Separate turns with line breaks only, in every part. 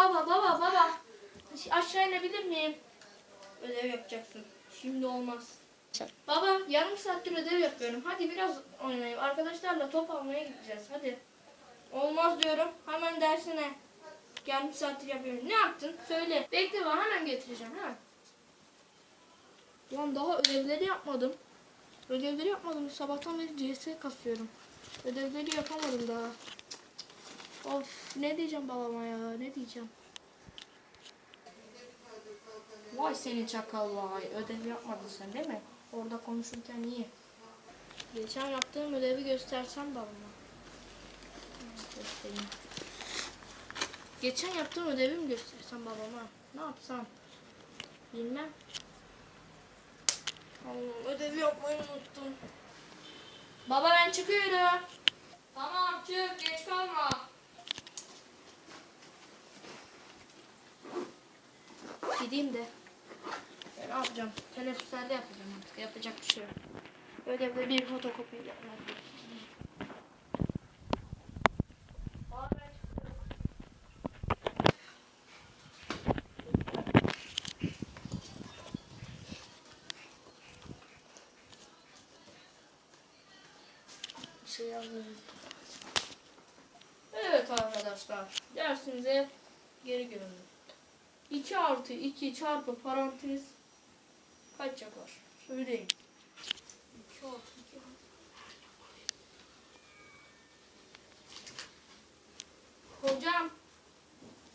baba baba baba. Aşağı inebilir miyim? Ödev yapacaksın. Şimdi olmaz. Baba yarım saattir ödev yapıyorum. Hadi biraz oynayayım. Arkadaşlarla top almaya gideceğiz. Hadi. Olmaz diyorum. Hemen dersine. Yarım saattir yapıyorum. Ne yaptın? Söyle. Bekle bana hemen getireceğim. Hemen. Ulan daha ödevleri yapmadım. Ödevleri yapmadım. Sabahtan beri CS kasıyorum. Ödevleri yapamadım daha. Of ne diyeceğim babama ya ne diyeceğim. Vay seni çakal vay. Ödev yapmadın sen değil mi? Orada konuşurken iyi. Geçen yaptığım ödevi göstersem babama. Göstereyim. Geçen yaptığım ödevi mi göstersem babama? Ne yapsam? Bilmem. Allah'ım ödevi yapmayı unuttum. Baba ben çıkıyorum. Tamam çık geç kalma. Gideyim de. Ya ne yapacağım? Teneffüslerde yapacağım artık. Yapacak bir şey yok. Ödevde bir fotokopi ben. Bir şey. Evet arkadaşlar. Dersimize geri döndük. 2 artı 2 çarpı parantez kaç yapar? Söyleyin. 2 artı 2 Hocam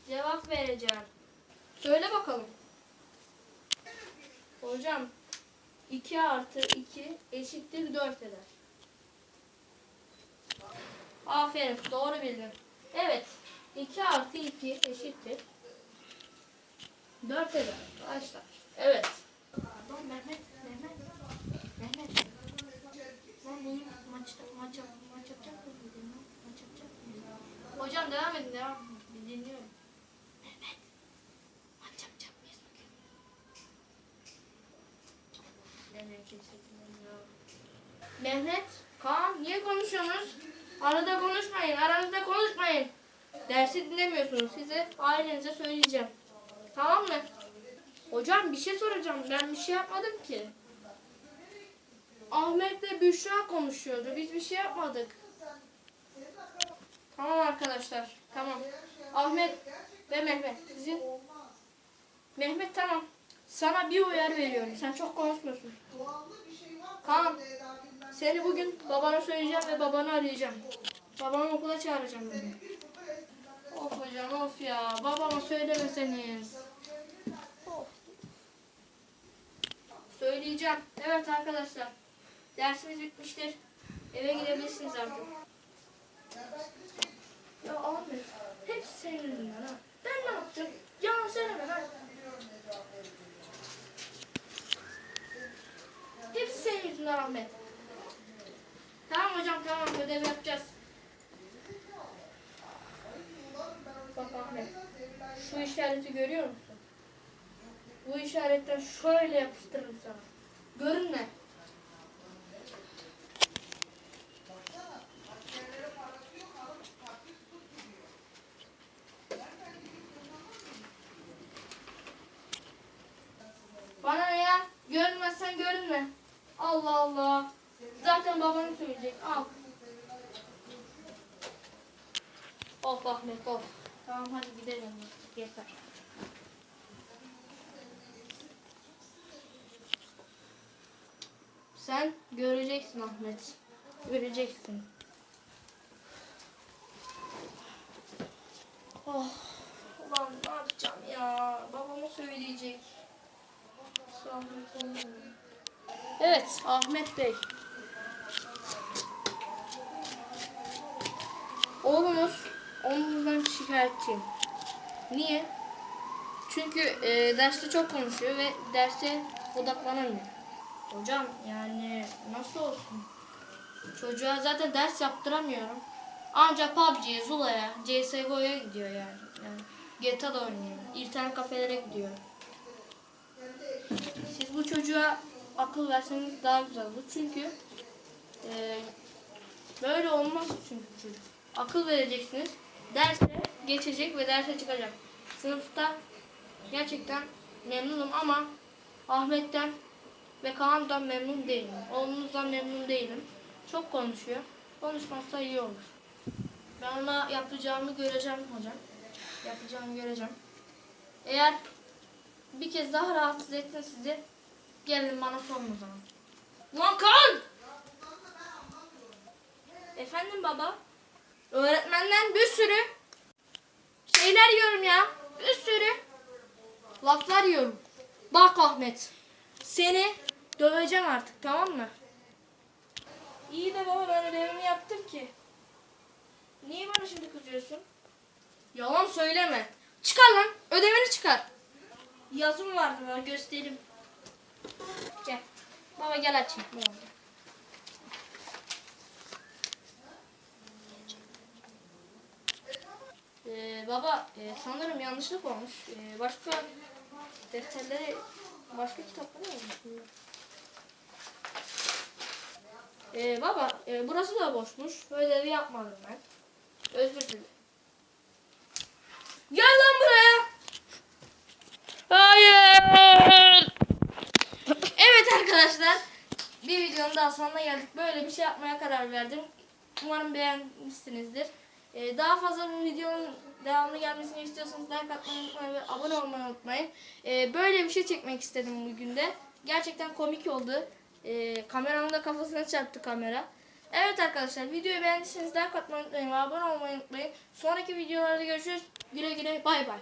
cevap vereceğim. Söyle bakalım. Hocam 2 artı 2 eşittir 4 eder. Aferin doğru bildin. Evet 2 artı 2 eşittir 4 eder arkadaşlar. Evet. Pardon Mehmet, Mehmet, Mehmet. Bugün maçta, maç, yap, maç yapacak lan? Maç yapacak mıyız? Hocam devam edin, devam. Bir dinliyorum. Mehmet, maç yapacak mıyız bugün? Mehmet. Mehmet, Kaan niye konuşuyorsunuz? Arada konuşmayın, aranızda konuşmayın. Dersi dinlemiyorsunuz. Size ailenize söyleyeceğim. Tamam mı? Hocam bir şey soracağım. Ben bir şey yapmadım ki. Ahmet'le Büşra konuşuyordu. Biz bir şey yapmadık. Tamam arkadaşlar. Tamam. Ahmet ve Mehmet. Sizin Mehmet tamam. Sana bir uyarı veriyorum. Sen çok konuşmuyorsun. Tamam. Seni bugün babana söyleyeceğim ve babanı arayacağım. Babamı okula çağıracağım bugün. Of hocam of ya. Babama söylemeseniz. Söyleyeceğim. Evet arkadaşlar. Dersimiz bitmiştir. Eve gidebilirsiniz artık. Ya Ahmet. Hep senin yüzünden ha. Ben ne yaptım? Yalan söyleme lan. Hepsi senin yüzünden Ahmet. Tamam hocam tamam ödev yapacağız. Bak Ahmet. Şu işareti görüyor musun? İşaretten şöyle yapıştırırım sana. Görünme. Bana ne ya? Görünmezsen görünme. Allah Allah. Zaten babanı söyleyecek. Al. Of Ahmet of. Tamam hadi gidelim yeter. Sen göreceksin Ahmet. Göreceksin. Oh, ulan ne yapacağım ya? Babama söyleyecek. Evet, Ahmet Bey. Oğlumuz omuzdan şikayetçi. Niye? Çünkü e, derste çok konuşuyor ve derse odaklanamıyor. Hocam yani nasıl olsun? Çocuğa zaten ders yaptıramıyorum. Ancak PUBG'ye, Zula'ya, CSGO'ya gidiyor yani. yani GTA'da oynuyor. İnternet kafelere gidiyor. Siz bu çocuğa akıl verseniz daha güzel olur. Çünkü e, böyle olmaz çünkü çocuk. Akıl vereceksiniz. Derse geçecek ve derse çıkacak. sınıfta gerçekten memnunum ama Ahmet'ten ve Kaan'dan memnun değilim. Oğlumuzdan memnun değilim. Çok konuşuyor. Konuşmazsa iyi olur. Ben ona yapacağımı göreceğim hocam. Yapacağımı göreceğim. Eğer bir kez daha rahatsız ettin sizi gelin bana sorun o zaman. Lan Kaan! Efendim baba? Öğretmenden bir sürü şeyler yiyorum ya. Bir sürü laflar yiyorum. Bak Ahmet. Seni döveceğim artık tamam mı? İyi de baba ben ödevimi yaptım ki. Niye bana şimdi kızıyorsun? Yalan söyleme. Çıkar lan. Ödevini çıkar. Yazım vardı ben göstereyim. Gel. Baba gel açayım. Baba. Ee, baba e, sanırım yanlışlık olmuş. Ee, başka defterleri başka kitapları yazmış. Ee, baba e, burası da boşmuş. Ödevi yapmadım ben. Özür dilerim. Gel lan buraya. Hayır. evet arkadaşlar. Bir videonun daha sonuna geldik. Böyle bir şey yapmaya karar verdim. Umarım beğenmişsinizdir. Ee, daha fazla bu videonun devamlı gelmesini istiyorsanız like atmayı unutmayın ve abone olmayı unutmayın. Ee, böyle bir şey çekmek istedim bugün de. Gerçekten komik oldu. Ee, kameranın da kafasına çarptı kamera. Evet arkadaşlar videoyu beğendiyseniz like atmayı unutmayın abone olmayı unutmayın. Sonraki videolarda görüşürüz. Güle güle bay bay.